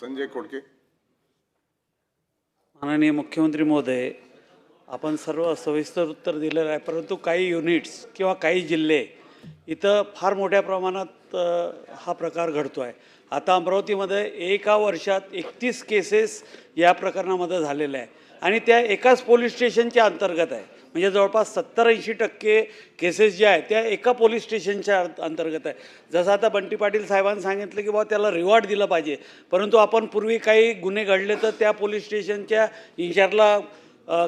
संजय खोडके माननीय मुख्यमंत्री महोदय आपण सर्व सविस्तर उत्तर दिलेलं आहे परंतु काही युनिट्स किंवा काही जिल्हे इथं फार मोठ्या प्रमाणात हा प्रकार घडतो आहे आता अमरावतीमध्ये एका वर्षात एकतीस केसेस या प्रकरणामध्ये झालेल्या आहे. आणि त्या एकाच पोलीस स्टेशनच्या अंतर्गत आहे. म्हणजे जवळपास सत्तर ऐंशी टक्के केसेस ज्या आहेत त्या एका पोलीस स्टेशनच्या अंतर्गत आहे. जसं आता बंटी पाटील साहेबांनी सांगितलं की बाबा त्याला रिवॉर्ड दिलं पाहिजे. परंतु आपण पूर्वी काही गुन्हे घडले तर त्या पोलीस स्टेशनच्या इन्चार्जला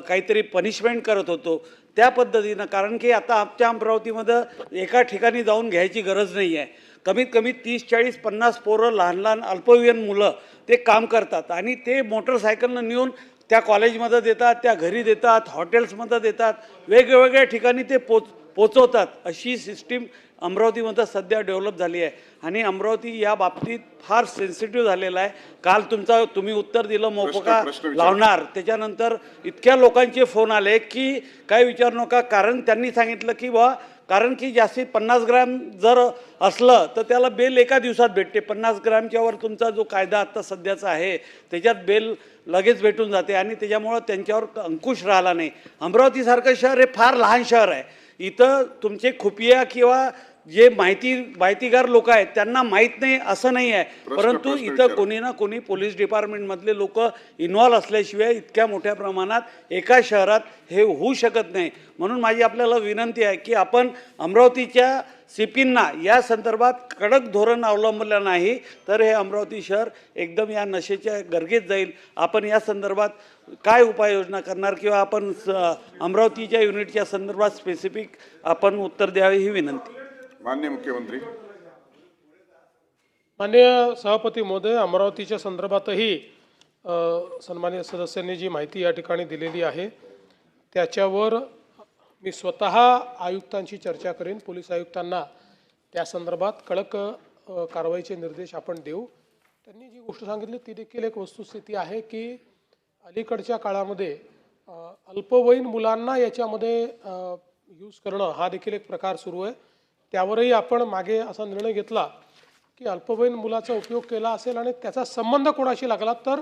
काहीतरी पनिशमेंट करत होतो. त्या पद्धतीनं कारण की आता आमच्या अमरावतीमध्ये एका ठिकाणी जाऊन घ्यायची गरज नाही आहे. कमीत कमी तीस चाळीस पन्नास पोरं लहान लहान अल्पवयीन मुलं ते काम करतात. आणि ते मोटरसायकलनं नेऊन त्या कॉलेजमध्ये देतात त्या घरी देतात हॉटेल्समध्ये देतात. वेगवेगळ्या ठिकाणी ते पोच पोचवतात. अशी सिस्टीम अमरावतीमध्ये सध्या डेव्हलप झाली आहे. आणि अमरावती या बाबतीत फार सेन्सिटिव्ह झालेला आहे. काल तुमचा तुम्ही उत्तर दिलं मोफका. लावणार. त्याच्यानंतर इतक्या लोकांचे फोन आले की काय विचारू नका. कारण त्यांनी सांगितलं की बा कारण की जास्तीत पन्नास ग्रॅम जर असलं तर त्याला बेल एका दिवसात भेटते. पन्नास ग्रॅमच्यावर तुमचा जो कायदा आत्ता सध्याचा आहे त्याच्यात बेल लगेच भेटून जाते आणि त्याच्यामुळं त्यांच्यावर अंकुश राहिला नाही. अमरावतीसारखं शहर हे फार लहान शहर आहे. इथं तुमचे खुफिया किंवा जे माहिती माहितीगार लोक आहेत त्यांना माहीत नाही असं नाही आहे. परंतु इथं. कोणी ना कोणी पोलीस डिपार्टमेंटमधले लोक इन्व्हॉल्व असल्याशिवाय इतक्या मोठ्या प्रमाणात एका शहरात हे होऊ शकत नाही. म्हणून माझी आपल्याला विनंती आहे की आपण अमरावतीच्या सी पींना या संदर्भात कडक धोरण अवलंबलं नाही तर हे अमरावती शहर एकदम या नशेच्या गर्गेत जाईल. आपण या संदर्भात काय उपाययोजना करणार किंवा आपण स- अमरावतीच्या युनिटच्या संदर्भात स्पेसिफिक आपण उत्तर द्यावे ही विनंती. मान्य मुख्यमंत्री। मान्य सभापती महोदय अमरावतीच्या संदर्भातही सन्मान्य सदस्यांनी जी माहिती या ठिकाणी दिलेली आहे त्याच्यावर मी स्वतः आयुक्तांशी चर्चा करेन. पोलीस आयुक्तांना त्या संदर्भात कडक कारवाईचे निर्देश आपण देऊ. त्यांनी जी गोष्ट सांगितली ती देखील एक वस्तुस्थिती आहे की अलीकडच्या काळामध्ये अल्पवयीन मुलांना याच्यामध्ये यूज करणं हा देखील एक प्रकार सुरू आहे. त्यावरही आपण मागे असा निर्णय घेतला की अल्पवयीन मुलाचा उपयोग केला असेल आणि त्याचा संबंध कोणाशी लागला तर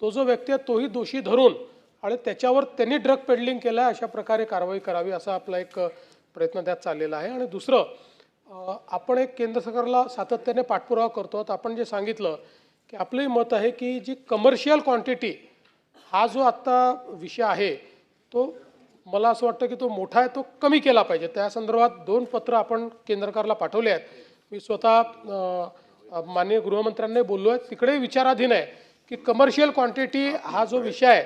तो जो व्यक्ती आहे तोही दोषी धरून आणि त्याच्यावर त्यांनी ड्रग पेडलिंग केलं आहे अशा प्रकारे कारवाई करावी असा आपला एक प्रयत्न त्यात चाललेला आहे. आणि दुसरं आपण एक केंद्र सरकारला सातत्याने पाठपुरावा करतो. आहोत आपण जे सांगितलं की आपलंही मत आहे की जी कमर्शियल क्वांटिटी हा जो आत्ता विषय आहे तो मला असं वाटतं की तो मोठा आहे तो कमी केला पाहिजे. त्या संदर्भात दोन पत्र आपण केंद्र सरकारला पाठवले आहेत. मी स्वतः माननीय गृहमंत्र्यांनी बोललो आहे. तिकडे विचाराधीन आहे की कमर्शियल क्वांटिटी हा जो विषय आहे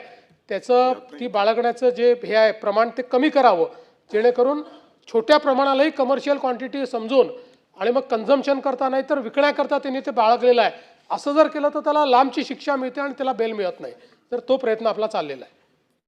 त्याचं ती बाळगण्याचं जे हे आहे प्रमाण ते कमी करावं. जेणेकरून छोट्या प्रमाणालाही कमर्शियल क्वांटिटी समजून आणि मग कन्झम्पशन करता नाही तर विकण्याकरता त्यांनी ते बाळगलेलं आहे. असं जर केलं तर त्याला लांबची शिक्षा मिळते आणि त्याला बेल मिळत नाही. तर तो प्रयत्न आपला चाललेला आहे.